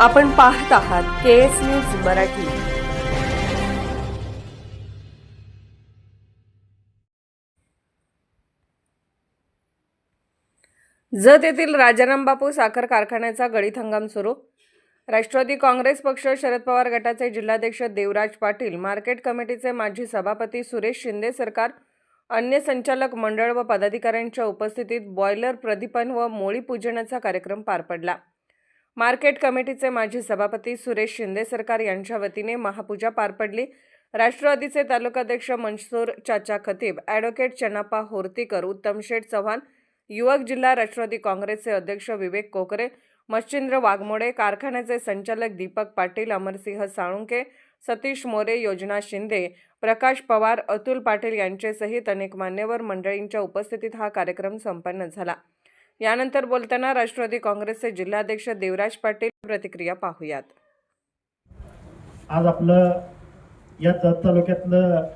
आपण पाहत आहात K S news Marathi. Jath येथील राजाराम बापू साखर कारखान्याचा गळीत हंगाम सुरू. राष्ट्रवादी काँग्रेस पक्ष शरद पवार गटाचे जिल्हाध्यक्ष देवराज पाटील मार्केट कमिटीचे माजी सभापती सुरेश शिंदे सरकार अन्य संचालक मंडळ व पदाधिकाऱ्यांच्या उपस्थितीत बॉयलर प्रदीपन व मोळी पूजनाचा कार्यक्रम पार पडला. मार्केट कमिटीचे माजी सभापती सुरेश शिंदे सरकार यांच्या वतीने महापूजा पार पडली. राष्ट्रवादीचे तालुकाध्यक्ष मनसूर चाचा खतीब ॲडव्होकेट चन्नाप्पा होर्तीकर उत्तम शेठ चव्हाण युवक जिल्हा राष्ट्रवादी काँग्रेसचे अध्यक्ष विवेक कोकरे मच्छिंद्र वाघमोडे कारखान्याचे संचालक दीपक पाटील अमरसिंह साळुंके सतीश मोरे योजना शिंदे प्रकाश पवार अतुल पाटील यांचेसहित अनेक मान्यवर मंडळींच्या उपस्थितीत हा कार्यक्रम संपन्न झाला. यानंतर बोलताना राष्ट्रवादी काँग्रेसचे जिल्हाध्यक्ष देवराज पाटील प्रतिक्रिया पाहूयात. आज आपलं या जत तालुक्यातलं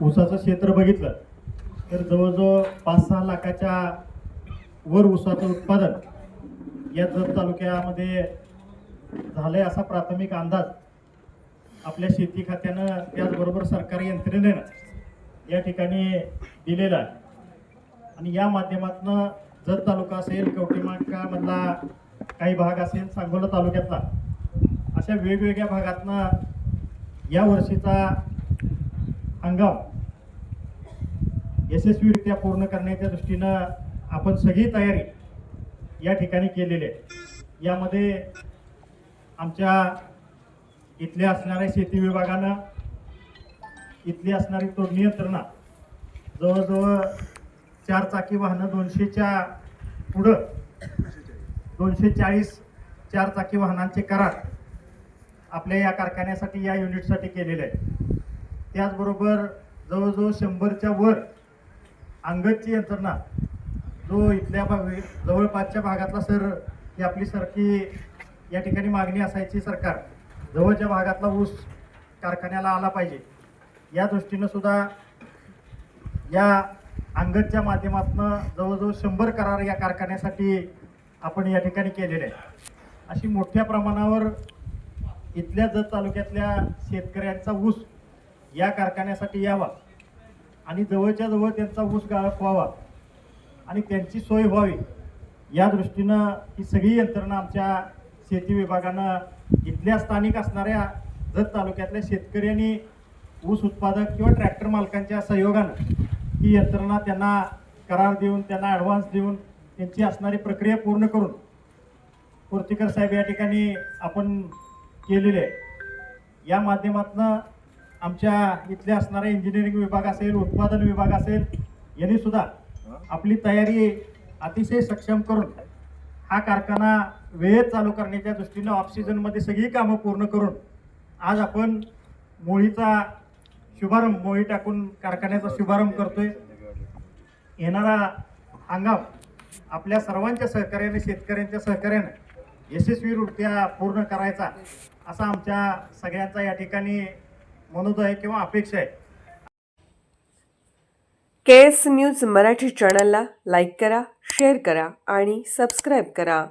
ऊसाचं क्षेत्र बघितलं तर जवळजवळ पाच सहा लाखाच्या वर ऊसाचं उत्पादन या जत तालुक्यामध्ये झालंय असा प्राथमिक अंदाज आपल्या शेती खात्यानं त्याचबरोबर सरकारी यंत्रणेनं या ठिकाणी दिलेला आहे. आणि या माध्यमातून जत तालुका असेल कवठीमांडकामधला काही भाग असेल सांगोला तालुक्यातला अशा वेगवेगळ्या भागातनं या वर्षीचा हंगाम यशस्वीरित्या पूर्ण करण्याच्या दृष्टीनं आपण सगळी तयारी या ठिकाणी केलेली आहे. यामध्ये आमच्या इथल्या असणाऱ्या शेती विभागानं इथली असणारी तोडणी यंत्रणा जवळजवळ चार चाकी वाहनं दोनशेच्या पुढं दोनशे चाळीस चार चाकी वाहनांचे करार आपल्या या कारखान्यासाठी या युनिटसाठी केलेले आहे त्याचबरोबर जवळजवळ शंभरच्या वर अंगतची यंत्रणा जो इथल्या भाग जवळपासच्या भागातला सर ही आपली सारखी या ठिकाणी मागणी असायची सरकार. जवळच्या भागातला ऊस कारखान्याला आला पाहिजे. या दृष्टीनं सुद्धा या अंगतच्या माध्यमातून जवळजवळ शंभर करार या कारखान्यासाठी आपण या ठिकाणी केलेले आहे अशी मोठ्या प्रमाणावर इथल्या जत तालुक्यातल्या शेतकऱ्यांचा ऊस या कारखान्यासाठी यावा आणि जवळच्या जवळ त्यांचा ऊस गाळप व्हावा आणि त्यांची सोय व्हावी या दृष्टीनं ही सगळी यंत्रणा आमच्या शेती विभागानं इथल्या स्थानिक असणाऱ्या जत तालुक्यातल्या शेतकऱ्यांनी ऊस उत्पादक किंवा ट्रॅक्टर मालकांच्या सहयोगानं ही यंत्रणा त्यांना करार देऊन त्यांना ॲडव्हान्स देऊन त्यांची असणारी प्रक्रिया पूर्ण करून कोर्तीकर साहेब या ठिकाणी आपण केलेले आहे. या माध्यमातून आमच्या इथले असणारे इंजिनिअरिंग विभाग असेल उत्पादन विभाग असेल यांनी सुद्धा आपली तयारी अतिशय सक्षम करून हा कारखाना वेळेत चालू करण्याच्या दृष्टीनं ऑक्सिजनमध्ये सगळी कामं पूर्ण करून आज आपण मुळीचा शुभारंभ मोही टाकून कारखान्याचा शुभारंभ करतोय. येणारा हंगाम आपल्या सर्वांच्या सहकार्याने शेतकऱ्यांच्या सहकार्याने यशस्वीरित्या पूर्ण करायचा असा आमच्या सगळ्यांचा या ठिकाणी मनोदय आहे किंवा अपेक्षा आहे. के एस न्यूज मराठी चॅनलला लाईक करा शेअर करा आणि सबस्क्राईब करा.